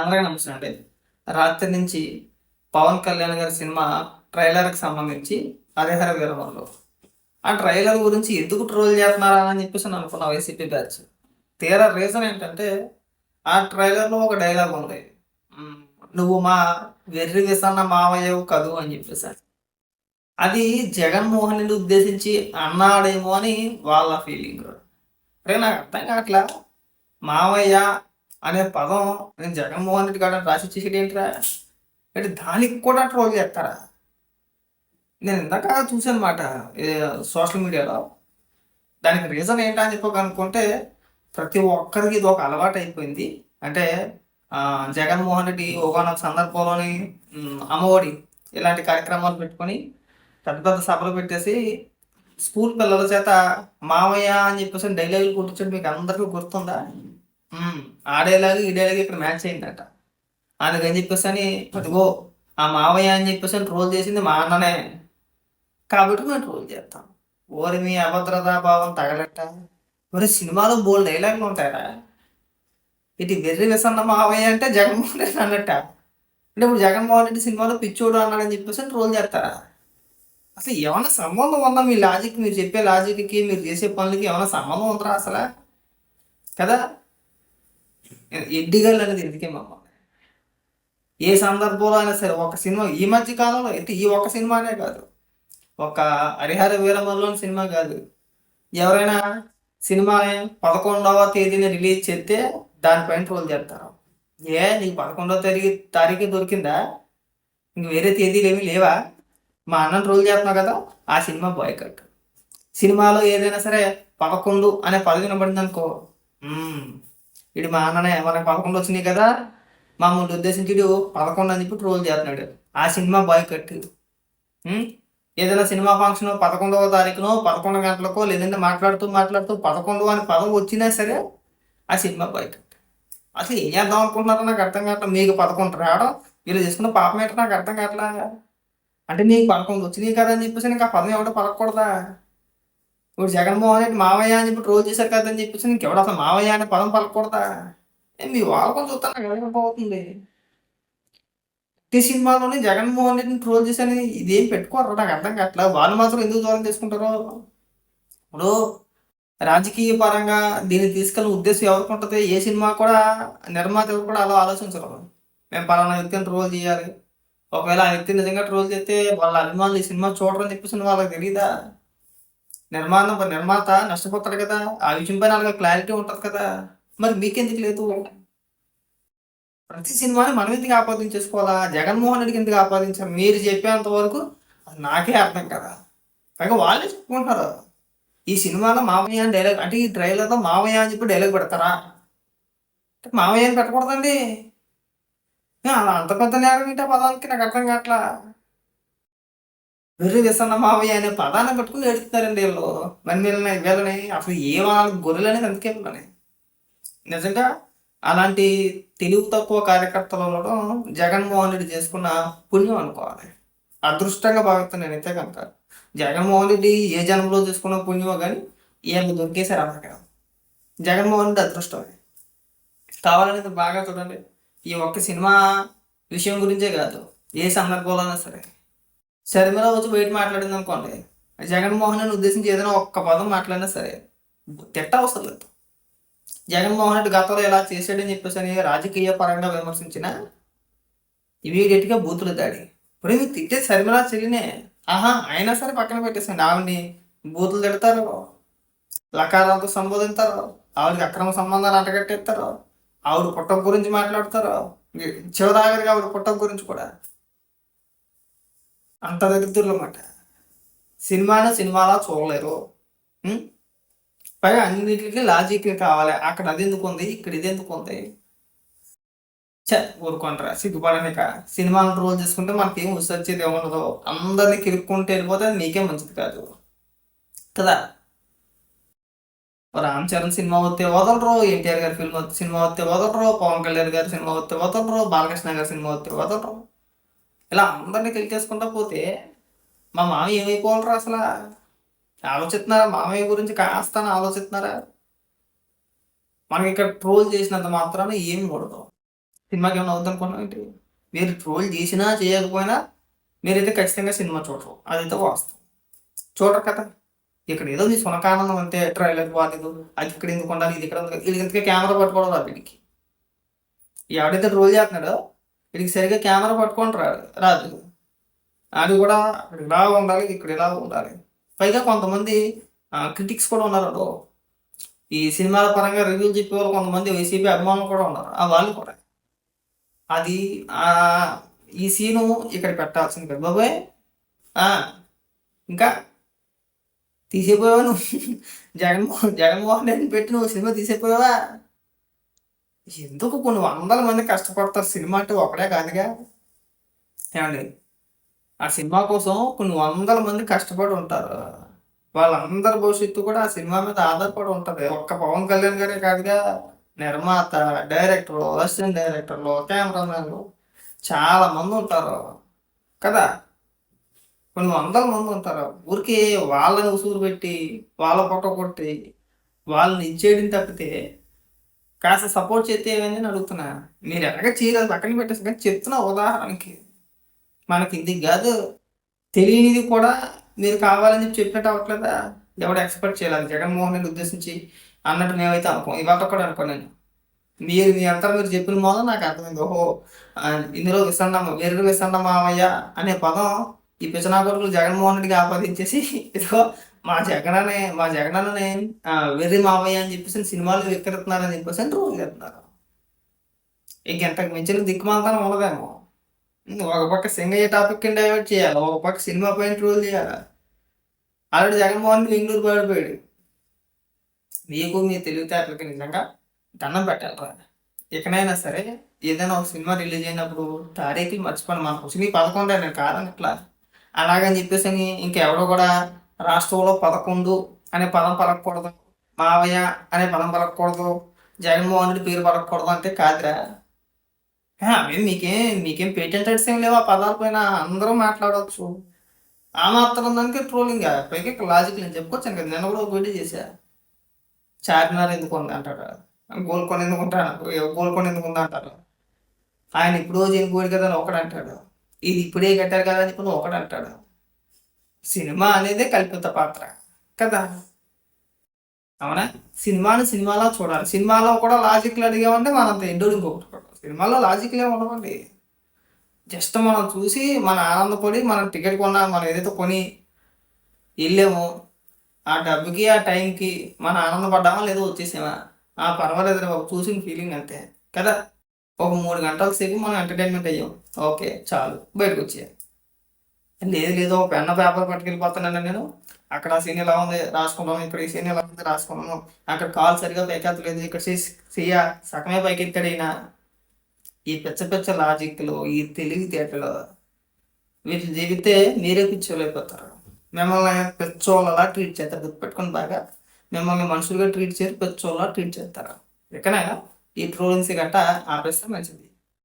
అందరికీ నమస్తే అండి రాత్రి నుంచి పవన్ కళ్యాణ్ గారి సినిమా ట్రైలర్కి సంబంధించి హరిహర వీరమల్లు ఆ ట్రైలర్ గురించి ఎందుకు ట్రోల్ చేస్తున్నారా అని చెప్పేసి నేను వైసీపీ బ్యాచ్. తీరా రీజన్ ఏంటంటే ఆ ట్రైలర్లో ఒక డైలాగ్ ఉంది. నువ్వు మా వెర్రి వేసన్న మావయ్యవు కదు అని చెప్పేసి అది జగన్మోహన్ రెడ్డి ఉద్దేశించి అన్నాడేమో అని వాళ్ళ ఫీలింగ్. అరే నాకు అర్థం కావట్లా? మావయ్య అనే పదం నేను జగన్మోహన్ రెడ్డి గారు రాసి ఇచ్చేసేది ఏంటిరా? అంటే దానికి కూడా ట్రోల్ చేస్తారా? నేను ఇందాక చూసాను మాట సోషల్ మీడియాలో. దానికి రీజన్ ఏంటా అని చెప్పి అనుకుంటే ప్రతి ఒక్కరికి ఇది ఒక అలవాటు అయిపోయింది. అంటే జగన్మోహన్ రెడ్డి ఒకనొక సందర్భంలోని అమ్మఒడి ఇలాంటి కార్యక్రమాలు పెట్టుకొని పెద్ద పెద్ద సభలు పెట్టేసి స్కూల్ పిల్లల చేత మావయ్య అని చెప్పేసి డైలాగులు కుట్టించడం మీకు అందరికీ గుర్తుందా? ఆడేలాగా ఈడేలాగా ఇక్కడ మ్యాచ్ అయిందట. అందుకని చెప్పేసి అని అదిగో ఆ మావయ్య అని చెప్పేసి అని ట్రోల్ చేసింది మా అన్ననే. కాబట్టి మేము ట్రోల్ చేస్తాం. ఓరి మీ అభద్రతా భావం తగలట మరి సినిమాలో బోల్డ్ డైలాగులు ఉంటాయా ఇటు వెర్రి విసన్న మావయ్య అంటే జగన్మోహన్ రెడ్డి అన్నట్ట. అంటే ఇప్పుడు జగన్మోహన్ రెడ్డి సినిమాలో పిచ్చోడు అన్నాడని చెప్పేసి ట్రోల్ చేస్తారా? అసలు ఏమైనా సంబంధం ఉందా మీ లాజిక్ మీరు చెప్పే లాజిక్కి మీరు చేసే పనులకి ఏమైనా సంబంధం ఉందా అసలు? కదా? ఎడ్డిగల్ అనేది ఎందుకే మా ఏ సందర్భంలో అయినా సరే ఒక సినిమా ఈ మధ్య కాలంలో అయితే ఈ ఒక సినిమానే కాదు. ఒక హరిహర వీరమల్లోని సినిమా కాదు. ఎవరైనా సినిమా పదకొండవ తేదీన రిలీజ్ చేస్తే దానిపైన ట్రోల్ చేస్తారు. ఏ నీకు పదకొండవ తేదీ తారీఖు దొరికిందా? ఇంక వేరే తేదీలు ఏమీ లేవా? మా అన్నను ట్రోల్ చేస్తున్నావు కదా ఆ సినిమా బాయ్కట్. సినిమాలో ఏదైనా సరే పదకొండు అనే పదవి వినబడింది అనుకో ఇటు మా అన్ననే మనకు పదకొండు వచ్చినాయి కదా మమ్మల్ని ఉద్దేశించి పదకొండు అని చెప్పి ట్రోల్ చేస్తున్నాడు. ఆ సినిమా బాయ్కట్ ఏదైనా సినిమా ఫంక్షన్ పదకొండవ తారీఖునో పదకొండు గంటలకో లేదంటే మాట్లాడుతూ మాట్లాడుతూ పదకొండు అని పదం వచ్చినా సరే ఆ సినిమా బాయ్కట్ అసలు ఏం చేద్దాం అనుకుంటున్నారో నాకు అర్థం కావట్లేదు. మీకు పదకొండు రావడం వీళ్ళు చేసుకున్న పాపం ఏంటో నాకు అర్థం కావట్లా అంటే నీకు పదకొండు వచ్చినాయి కదా అని చెప్పేసి నీకు ఆ పదం ఎవడో పలకూడదా ఇప్పుడు జగన్మోహన్ రెడ్డి మావయ్య అని చెప్పి ట్రోల్ చేశారు కదా అని చెప్పేసి ఇంకెవడ అసలు మావయ్య అనే పదం పలకూడదా? ఏ మీ వాళ్ళకు చూస్తాను కదా ప్రతి సినిమాలోనే జగన్మోహన్ రెడ్డిని ట్రోల్ చేశాను ఇదేం పెట్టుకోరు? నాకు అర్థం కావట్లా. వాళ్ళు మాత్రం ఎందుకు దూరం తీసుకుంటారో ఇప్పుడు రాజకీయ పరంగా దీన్ని తీసుకెళ్ళిన ఉద్దేశం ఎవరికి ఉంటుంది? ఏ సినిమా కూడా నిర్మాత ఎవరు కూడా అలా ఆలోచించరు. మేము పలానా వ్యక్తిని ట్రోల్ చేయాలి. ఒకవేళ ఆ వ్యక్తి నిజంగా ట్రోల్ చేస్తే వాళ్ళ అభిమానులు ఈ సినిమా చూడరని చెప్పేసి వాళ్ళకి తెలియదా నిర్మాణం నిర్మాత నష్టపోతాడు కదా. ఆ విషయం పైన అలాగే క్లారిటీ ఉంటుంది కదా. మరి మీకెందుకు లేదు? ప్రతి సినిమాని మనం ఎందుకు ఆపాదించేసుకోవాలా జగన్మోహన్ రెడ్డికి ఎందుకు ఆపాదించారు మీరు చెప్పేంత వరకు నాకే అర్థం కదా. పైగా వాళ్ళే చెప్పుకుంటారు ఈ సినిమాలో మామయ్య అని డైలాగ్ అంటే ఈ ట్రైలర్లో మామయ్య అని చెప్పి డైలాగ్ పెడతారా? అంటే మామయ్య అని పెట్టకూడదండి. అంత పెద్ద నేరం ఏంటో పదాలకి పదానికి? నాకు అర్థం కావట్లా. వెర్రి విసన్న మావయ్య అనే పదాన్ని పెట్టుకుని ఏడుతున్నారండి వీళ్ళు. మరి వీళ్ళని వీళ్ళని అసలు ఏ వాళ్ళ గొర్రెలు అనేది అందుకే వీళ్ళని. నిజంగా అలాంటి తెలివి తక్కువ కార్యకర్తలు ఉండడం జగన్మోహన్ రెడ్డి చేసుకున్న పుణ్యం అనుకోవాలి. అదృష్టంగా భావిస్తాను నేనైతే కనుక జగన్మోహన్ రెడ్డి ఏ జన్మలో చేసుకున్న పుణ్యమో కానీ వీళ్ళు దొరికేశారు అలాగే జగన్మోహన్ రెడ్డి అదృష్టమే. కావాలనేది బాగా చూడండి. ఈ ఒక్క సినిమా విషయం గురించే కాదు. ఏ సందర్భంలో సరే. షర్మిల వచ్చి బయట మాట్లాడింది అనుకోండి. జగన్మోహన్ రెడ్డి ఉద్దేశించి ఏదైనా ఒక్క పదం మాట్లాడినా సరే తిట్ట అవసరం లేదు. జగన్మోహన్ రెడ్డి గతంలో ఇలా చేశాడని చెప్పేసి అని రాజకీయ పరంగా విమర్శించిన ఇమీడియట్గా బూతులు దాడి. ఇప్పుడు ఇవి తిట్టే శర్మిల చెల్లినే ఆహా అయినా సరే పక్కన పెట్టేసండి ఆవిడని బూతులు తిడతారు లకారాలతో సంబోధిస్తారు ఆవిడకి అక్రమ సంబంధాలు అంటగట్టేస్తారు ఆవిడ పుట్టం గురించి మాట్లాడతారు చివరాగరికి ఆవిడ పుట్టం గురించి కూడా అంత దరిద్రులు అన్నమాట సినిమాను సినిమాలా చూడలేరు పైగా అన్నిటికీ లాజిక్ కావాలి. అక్కడ అది ఎందుకు ఉంది? ఇక్కడ ఇది ఎందుకు ఉంది? చే ఊరుకుంటారా సిగ్గుపడనిక. సినిమాను రోల్ చేసుకుంటే మనకేం వచ్చేది ఏముండదు. అందరినీ కిరుక్కుంటే వెళ్ళిపోతే అది నీకే మంచిది కాదు. కదా? రామ్ చరణ్ సినిమా వస్తే వదలరు. ఎన్టీఆర్ గారి ఫిల్మ్ సినిమా వస్తే వదలరు. పవన్ కళ్యాణ్ గారి సినిమా వస్తే వదలరు. బాలకృష్ణ గారి సినిమా వస్తే వదలరు. ఇలా అందరినీ కలిగేసుకుంటా పోతే మా మామయ్య ఏమైపోవాలరా అసలు? ఆలోచిస్తున్నారా? మామయ్య గురించి కాస్త ఆలోచిస్తున్నారా? మనకి ఇక్కడ ట్రోల్ చేసినంత మాత్రాన ఏమి కూడదు సినిమాకి ఏమైనా అవుద్ది ఏంటి? మీరు ట్రోల్ చేసినా చేయకపోయినా మీరైతే ఖచ్చితంగా సినిమా చూడరు. అదైతే వాస్తవం. చూడరు కదా. ఇక్కడ ఏదో మీ సునకానందం అంతే ట్రైలర్ బాగాలేదు అది ఇక్కడ ఎందుకు ఉండాలి ఇది ఇక్కడ ఇది ఇంతకే కెమెరా పట్టుకోవడం రాదు వీడికి? ఎవడైతే ట్రోల్ చేస్తున్నాడో వీడికి సరిగ్గా కెమెరా పట్టుకొని రాదు రాదు. అది కూడా ఇలా ఉండాలి ఇక్కడ ఇలా ఉండాలి. పైగా కొంతమంది క్రిటిక్స్ కూడా ఉన్నారు ఈ సినిమాల పరంగా రివ్యూలు చెప్పేవాళ్ళు కొంతమంది వైసీపీ అభిమానులు కూడా ఉన్నారు. ఆ వాళ్ళు కూడా. అది ఈ సీను ఇక్కడ పెట్టాల్సింది కదా బాబాయ్. ఇంకా తీసేపోయావా నువ్వు? జగన్మోహన్ జగన్మోహన్ రెడ్డిని పెట్టి నువ్వు సినిమా తీసేపోయావా? ఎందుకు కొన్ని వందల మంది కష్టపడతారు సినిమా అంటే ఒకడే కాదుగా? ఏమండి? ఆ సినిమా కోసం కొన్ని వందల మంది కష్టపడి ఉంటారు. వాళ్ళందరి భవిష్యత్తు కూడా ఆ సినిమా మీద ఆధారపడి ఉంటుంది. ఒక్క పవన్ కళ్యాణ్ గారే కాదుగా నిర్మాత డైరెక్టర్ అసిస్టెంట్ డైరెక్టర్లు కెమెరామెన్లు చాలా మంది ఉంటారు. కదా? కొన్ని వందల మంది ఉంటారు. ఊరికే వాళ్ళని ఉసూరు పెట్టి వాళ్ళ పొట్ట కొట్టి వాళ్ళని ఇచ్చేయడం తప్పితే కాస్త సపోర్ట్ చేస్తే ఏమైంది అని అడుగుతున్నా. మీరు ఎలాగ చేయలేదు పక్కన పెట్టేసి కానీ చెప్తున్నా ఉదాహరణకి. మనకి ఇది కాదు. తెలియనిది కూడా మీరు కావాలని చెప్పి చెప్పినట్టు అవ్వట్లేదా? ఎవడు ఎక్స్పెక్ట్ చేయాలి? జగన్మోహన్ రెడ్డి ఉద్దేశించి అన్నట్టు మేమైతే అనుకో. ఇవాళ కూడా అనుకో మీరు మీ అంతా మీరు చెప్పిన మోదం నాకు అర్థమైంది. ఓహో ఇందులో విసన్నమ్మ వేరు విసన్న మామయ్య అనే పదం ఈ పిచనా కొడుకులు జగన్మోహన్ రెడ్డికి ఆపాదించేసి ఇదిగో మా జగననే మా జగననే వెర్రి మావయ్య అని చెప్పేసి సినిమాలు ఎక్కడుతున్నారని చెప్పేసి అని రోజు చెప్తున్నారు ఇంకెంతకు మించిన దిక్కుమాంతనం ఉండదేమో. ఒక పక్క సింగయ్య టాపిక్ డైవర్ట్ చేయాలి? ఒక పక్క సినిమా పైన ట్రోల్ చేయాలి? ఆల్రెడీ జగన్మోహన్ బెంగళూరు పడిపోయాడు మీకు మీ తెలివితేటలకి నిజంగా దండం పెట్టాలరా. ఇకనైనా సరే ఏదైనా ఒక సినిమా రిలీజ్ అయినప్పుడు తారీఖులు మర్చిపోండి మనకు వచ్చినాయి పదకొండే నేను కాదని ఇట్లా. అలాగని చెప్పేసి అని ఇంకెవడో కూడా రాష్ట్రంలో పదకొండు అనే పదం పలకూడదు మావయ్య అనే పదం పలకూడదు జగన్మోహన్ రెడ్డి పేరు పలకూడదు అంటే కాదురా. అవే అవి మీకేం మీకేం రైట్స్ ఏం లేవు ఆ పదాల పైన. అందరూ మాట్లాడవచ్చు ఆ మాత్రం దానికి ట్రోలింగ్ పైకి లాజిక్ నేను చెప్పుకోవచ్చాను కదా నేను కూడా ఒక వీడియో చేశా. చార్మినార్ ఎందుకు ఉంది అంటాడు. గోల్కొండ ఎందుకు ఉంటాడు గోల్కొండ ఎందుకు ఉంది అంటారు ఆయన ఇప్పుడు చనిపోయాడు కదా అని ఒకడు అంటాడు ఇది ఇప్పుడే కట్టారు కదా అని చెప్పి ఒకడు అంటాడు సినిమా అనేదే కల్పిత పాత్ర. కదా? అవునా? సినిమాని సినిమాలో చూడాలి. సినిమాలో కూడా లాజిక్లు అడిగామంటే మనంత ఎండోడు ఇంకొకటి సినిమాలో లాజిక్లే ఉండవండి. జస్ట్ మనం చూసి మన ఆనందపడి మనం టికెట్ కొన్నా మనం ఏదైతే కొని వెళ్ళామో ఆ డబ్బుకి ఆ టైంకి మన ఆనందపడ్డామా లేదో వచ్చేసామా? ఆ పర్వాలేదు రా బాబు చూసిన ఫీలింగ్ అంతే. కదా? ఒక మూడు గంటల సేపు మనం ఎంటర్టైన్మెంట్ అయ్యాం. ఓకే చాలు. బయటకు వచ్చేయాలి లేదు లేదు ఒక పెన్న పేపర్ పట్టుకెళ్ళిపోతున్నాను నేను. అక్కడ ఆ సీన్ ఎలా ఉంది రాసుకున్నాను ఇక్కడ ఈ సీన్ ఎలా ఉంది రాసుకున్నాను అక్కడ కాల్ సరిగా పైకెత్తలేదు. ఇక్కడ సీయా సగమే పైకెత్తాడైనా ఈ పిచ్చ పిచ్చ లాజిక్లు ఈ తెలివితేటలు వీటిని చెబితే మీరే పిచ్చోలైపోతారు మిమ్మల్ని పిచ్చోళ్ళలా ట్రీట్ చేస్తారు. గుర్తుపెట్టుకుని బాగా. మిమ్మల్ని మనుషులుగా ట్రీట్ చేసి పిచ్చోళ్ళలా ట్రీట్ చేస్తారు. ఇకనే ఈ ట్రోలింగ్స్ గట్ట ఆపేస్తే మంచిది.